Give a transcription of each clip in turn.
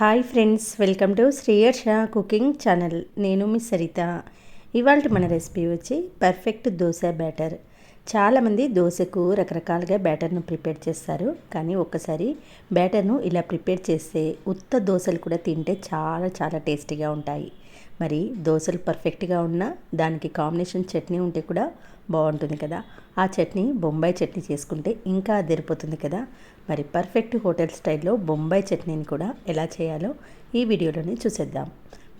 Hi friends welcome to Sriyarsha cooking channel. నేను మీ సరిత. ఇవాళ మన రెసిపీ వచ్చి పర్ఫెక్ట్ దోశ బ్యాటర్. చాలామంది దోశకు రకరకాలుగా బ్యాటర్ను ప్రిపేర్ చేస్తారు. కానీ ఒక్కసారి బ్యాటర్ను ఇలా ప్రిపేర్ చేస్తే ఉత్త దోశలు కూడా తింటే చాలా చాలా టేస్టీగా ఉంటాయి. మరి దోశలు పర్ఫెక్ట్గా ఉన్నా దానికి కాంబినేషన్ చట్నీ ఉంటే కూడా బాగుంటుంది కదా. ఆ చట్నీ బొంబాయి చట్నీ చేసుకుంటే ఇంకా అదిరిపోతుంది కదా. మరి పర్ఫెక్ట్ హోటల్ స్టైల్లో బొంబాయి చట్నీని కూడా ఎలా చేయాలో ఈ వీడియోలోనే చూసేద్దాం.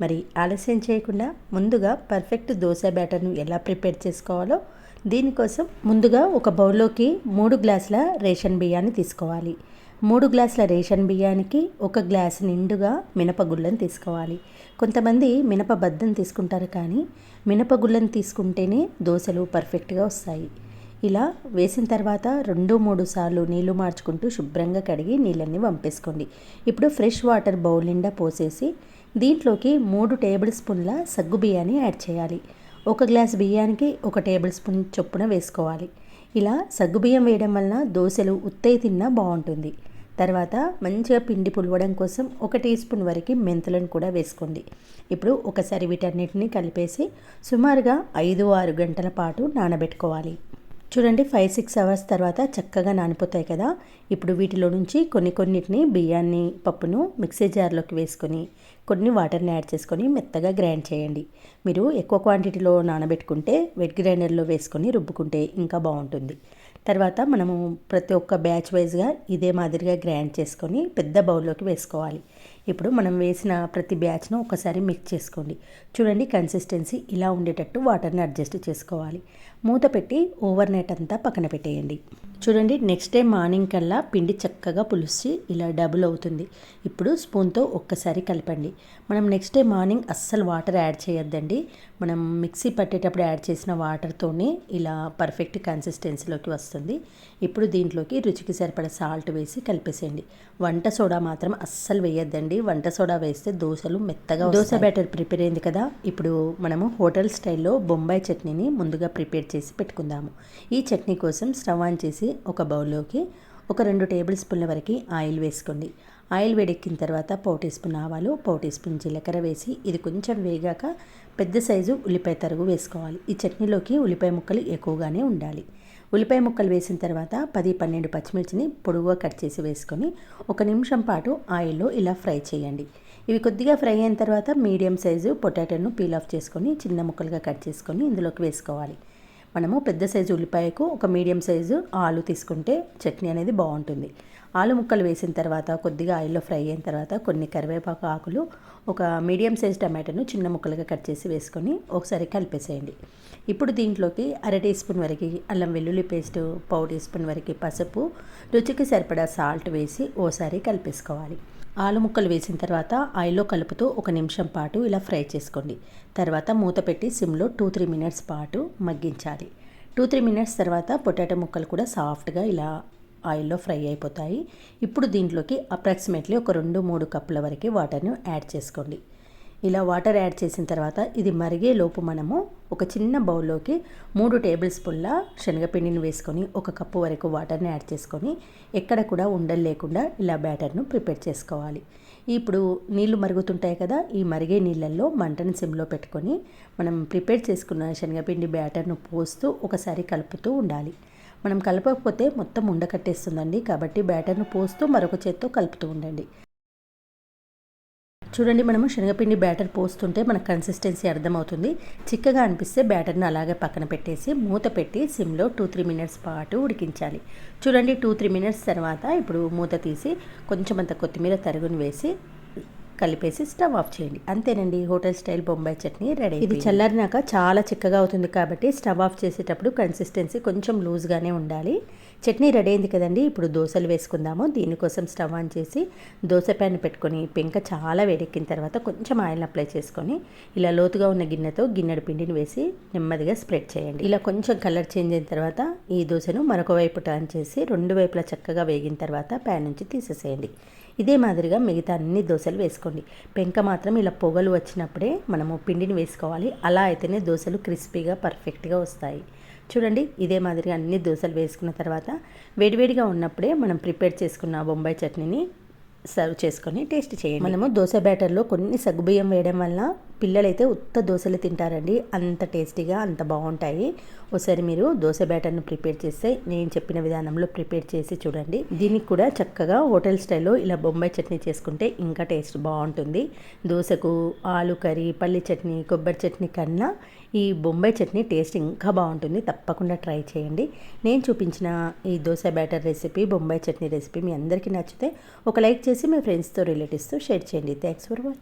మరి ఆలస్యం చేయకుండా ముందుగా పర్ఫెక్ట్ దోశ బ్యాటర్ను ఎలా ప్రిపేర్ చేసుకోవాలో దీనికోసం ముందుగా ఒక బౌల్లోకి మూడు గ్లాసుల రేషన్ బియ్యాన్ని తీసుకోవాలి. మూడు గ్లాసుల రేషన్ బియ్యానికి ఒక గ్లాస్ నిండుగా మినపగుళ్ళని తీసుకోవాలి. కొంతమంది మినప బద్దం తీసుకుంటారు కానీ మినపగుళ్ళని తీసుకుంటేనే దోశలు పర్ఫెక్ట్గా వస్తాయి. ఇలా వేసిన తర్వాత రెండు మూడు సార్లు నీళ్ళు మార్చుకుంటూ శుభ్రంగా కడిగి నీళ్ళన్నీ వంపేసుకోండి. ఇప్పుడు ఫ్రెష్ వాటర్ బౌల్ నిండా పోసేసి దీంట్లోకి మూడు టేబుల్ స్పూన్ల సగ్గు బియ్యాన్ని యాడ్ చేయాలి. ఒక గ్లాస్ బియ్యానికి ఒక టేబుల్ స్పూన్ చొప్పున వేసుకోవాలి. ఇలా సగ్గుబియ్యం వేయడం వలన దోశలు ఉత్తయి తిన్నా బాగుంటుంది. తర్వాత మంచిగా పిండి పులవడం కోసం ఒక టీ స్పూన్ వరకు మెంతులను కూడా వేసుకోండి. ఇప్పుడు ఒకసారి వీటన్నిటిని కలిపేసి సుమారుగా ఐదు ఆరు గంటల పాటు నానబెట్టుకోవాలి. చూడండి ఫైవ్ సిక్స్ అవర్స్ తర్వాత చక్కగా నానిపోతాయి కదా. ఇప్పుడు వీటిలో నుంచి కొన్ని కొన్నిటిని బియ్యాన్ని పప్పును మిక్సీ జార్లోకి వేసుకొని కొన్ని వాటర్ని యాడ్ చేసుకొని మెత్తగా గ్రైండ్ చేయండి. మీరు ఎక్కువ క్వాంటిటీలో నానబెట్టుకుంటే వెట్ గ్రైండర్లో వేసుకొని రుబ్బుకుంటే ఇంకా బాగుంటుంది. తర్వాత మనము ప్రతి ఒక్క బ్యాచ్ వైజ్గా ఇదే మాదిరిగా గ్రైండ్ చేసుకొని పెద్ద బౌల్లోకి వేసుకోవాలి. ఇప్పుడు మనం వేసిన ప్రతి బ్యాచ్ను ఒకసారి మిక్స్ చేసుకోండి. చూడండి కన్సిస్టెన్సీ ఇలా ఉండేటట్టు వాటర్ని అడ్జస్ట్ చేసుకోవాలి. మూత పెట్టి ఓవర్ నైట్ అంతా పక్కన పెట్టేయండి. చూడండి నెక్స్ట్ డే మార్నింగ్ కల్లా పిండి చక్కగా పులిసి ఇలా డబుల్ అవుతుంది. ఇప్పుడు స్పూన్తో ఒక్కసారి కలపండి. మనం నెక్స్ట్ డే మార్నింగ్ అస్సలు వాటర్ యాడ్ చేయొద్దండి. మనం మిక్సీ పట్టేటప్పుడు యాడ్ చేసిన వాటర్తోనే ఇలా పర్ఫెక్ట్ కన్సిస్టెన్సీలోకి వస్తుంది. ఇప్పుడు దీంట్లోకి రుచికి సరిపడ సాల్ట్ వేసి కలిపేసేయండి. వంట సోడా మాత్రం అస్సలు వేయొద్దండి. వంట సోడా వేస్తే దోశలు మెత్తగా దోశ బ్యాటర్ ప్రిపేర్ అయింది కదా? ఇప్పుడు మనము హోటల్ స్టైల్లో బొంబాయి చట్నీని ముందుగా ప్రిపేర్ చేసి పెట్టుకుందాము. ఈ చట్నీ కోసం స్టవ్ ఆన్ చేసి ఒక బౌల్లోకి ఒక రెండు టేబుల్ స్పూన్ల వరకు ఆయిల్ వేసుకోండి. ఆయిల్ వేడెక్కిన తర్వాత పావు టీ స్పూన్ ఆవాలు పావు టీ స్పూన్ జీలకర్ర వేసి ఇది కొంచెం వేగాక పెద్ద సైజు ఉల్లిపాయ తరుగు వేసుకోవాలి. ఈ చట్నీలోకి ఉల్లిపాయ ముక్కలు ఎక్కువగానే ఉండాలి. ఉల్లిపాయ ముక్కలు వేసిన తర్వాత పది పన్నెండు పచ్చిమిర్చిని పొడుగుగా కట్ చేసి వేసుకొని ఒక నిమిషం పాటు ఆయిల్లో ఇలా ఫ్రై చేయండి. ఇవి కొద్దిగా ఫ్రై అయిన తర్వాత మీడియం సైజు పొటాటోను పీల్ ఆఫ్ చేసుకొని చిన్న ముక్కలుగా కట్ చేసుకొని ఇందులోకి వేసుకోవాలి. మనము పెద్ద సైజు ఉల్లిపాయకు ఒక మీడియం సైజు ఆలు తీసుకుంటే చట్నీ అనేది బాగుంటుంది. ఆలు ముక్కలు వేసిన తర్వాత కొద్దిగా ఆయిల్లో ఫ్రై అయిన తర్వాత కొన్ని కరివేపాకు ఆకులు ఒక మీడియం సైజ్ టమాటాను చిన్న ముక్కలుగా కట్ చేసి వేసుకొని ఒకసారి కలిపేసేయండి. ఇప్పుడు దీంట్లోకి అర టీ స్పూన్ వరకు అల్లం వెల్లుల్లి పేస్ట్ పావు టీ స్పూన్ వరకు పసుపు రుచికి సరిపడా సాల్ట్ వేసి ఓసారి కలిపేసుకోవాలి. ఆలు ముక్కలు వేసిన తర్వాత ఆయిల్లో కలుపుతూ ఒక నిమిషం పాటు ఇలా ఫ్రై చేసుకోండి. తర్వాత మూత పెట్టి సిమ్లో టూ త్రీ మినిట్స్ పాటు మగ్గించాలి. టూ త్రీ మినిట్స్ తర్వాత పొటాటో ముక్కలు కూడా సాఫ్ట్గా ఇలా ఆయిల్లో ఫ్రై అయిపోతాయి. ఇప్పుడు దీంట్లోకి అప్రాక్సిమేట్లీ ఒక రెండు మూడు కప్పుల వరకు వాటర్ను యాడ్ చేసుకోండి. ఇలా వాటర్ యాడ్ చేసిన తర్వాత ఇది మరిగే లోపు మనము ఒక చిన్న బౌల్లోకి మూడు టేబుల్ స్పూన్ల శనగపిండిని వేసుకొని ఒక కప్పు వరకు వాటర్ని యాడ్ చేసుకొని ఎక్కడ కూడా ఉండలు లేకుండా ఇలా బ్యాటర్ను ప్రిపేర్ చేసుకోవాలి. ఇప్పుడు నీళ్ళు మరుగుతుంటాయి కదా ఈ మరిగే నీళ్ళల్లో మంటను సిమ్లో పెట్టుకొని మనం ప్రిపేర్ చేసుకున్న శనగపిండి బ్యాటర్ను పోస్తూ ఒకసారి కలుపుతూ ఉండాలి. మనం కలపకపోతే మొత్తం ఉండకట్టేస్తుందండి కాబట్టి బ్యాటర్ను పోస్తూ మరొక చేత్తో కలుపుతూ ఉండండి. చూడండి మనము శనగపిండి బ్యాటర్ పోస్తుంటే మనకు కన్సిస్టెన్సీ అర్థమవుతుంది. చిక్కగా అనిపిస్తే బ్యాటర్ని అలాగే పక్కన పెట్టేసి మూత పెట్టి సిమ్లో టూ త్రీ మినిట్స్ పాటు ఉడికించాలి. చూడండి టూ త్రీ మినిట్స్ తర్వాత ఇప్పుడు మూత తీసి కొంచెం అంత కొత్తిమీర తరుగుని వేసి కలిపేసి స్టవ్ ఆఫ్ చేయండి. అంతేనండి hotel style Bombay chutney ready ఇది చల్లారినాక చాలా చిక్కగా అవుతుంది కాబట్టి స్టవ్ ఆఫ్ చేసేటప్పుడు కన్సిస్టెన్సీ కొంచెం లూజ్గానే ఉండాలి. చట్నీ రెడీ అయింది కదండి ఇప్పుడు దోశలు వేసుకుందాము. దీనికోసం స్టవ్ ఆన్ చేసి దోశ ప్యాన్ పెట్టుకొని పెంక చాలా వేడెక్కిన తర్వాత కొంచెం ఆయిల్ అప్లై చేసుకొని ఇలా లోతుగా ఉన్న గిన్నెతో గిన్నెడు పిండిని వేసి నెమ్మదిగా స్ప్రెడ్ చేయండి. ఇలా కొంచెం కలర్ చేంజ్ అయిన తర్వాత ఈ దోశను మరొక వైపు టర్న్ చేసి రెండు వైపులా చక్కగా వేగిన తర్వాత ప్యాన్ నుంచి తీసేసేయండి. ఇదే మాదిరిగా మిగతా అన్ని దోశలు వేసుకోండి. పెంక మాత్రం ఇలా పొగలు వచ్చినప్పుడే మనము పిండిని వేసుకోవాలి. అలా అయితేనే దోశలు క్రిస్పీగా పర్ఫెక్ట్గా వస్తాయి. చూడండి ఇదే మాదిరిగా అన్ని దోశలు వేసుకున్న తర్వాత వేడివేడిగా ఉన్నప్పుడే మనం ప్రిపేర్ చేసుకున్న బొంబాయి చట్నీని సర్వ్ చేసుకొని టేస్ట్ చేయండి. మనము దోశ బ్యాటర్లో కొన్ని సగ్గుబియ్యం వేయడం వల్ల పిల్లలైతే ఉత్త దోశలు తింటారండి. అంత టేస్టీగా అంత బాగుంటాయి. ఒకసారి మీరు దోశ బ్యాటర్ను ప్రిపేర్ చేస్తే నేను చెప్పిన విధానంలో ప్రిపేర్ చేసి చూడండి. దీనికి కూడా చక్కగా హోటల్ స్టైల్లో ఇలా బొంబాయి చట్నీ చేసుకుంటే ఇంకా టేస్ట్ బాగుంటుంది. దోశకు ఆలు కర్రీ పల్లి చట్నీ కొబ్బరి చట్నీ కన్నా ఈ బొంబాయి చట్నీ టేస్ట్ ఇంకా బాగుంటుంది. తప్పకుండా ట్రై చేయండి. నేను చూపించిన ఈ dosa batter recipe Bombay chutney recipe మీ అందరికీ నచ్చితే ఒక లైక్ చేసి మీ ఫ్రెండ్స్తో రిలేటివ్స్తో షేర్ చేయండి. Thanks for watching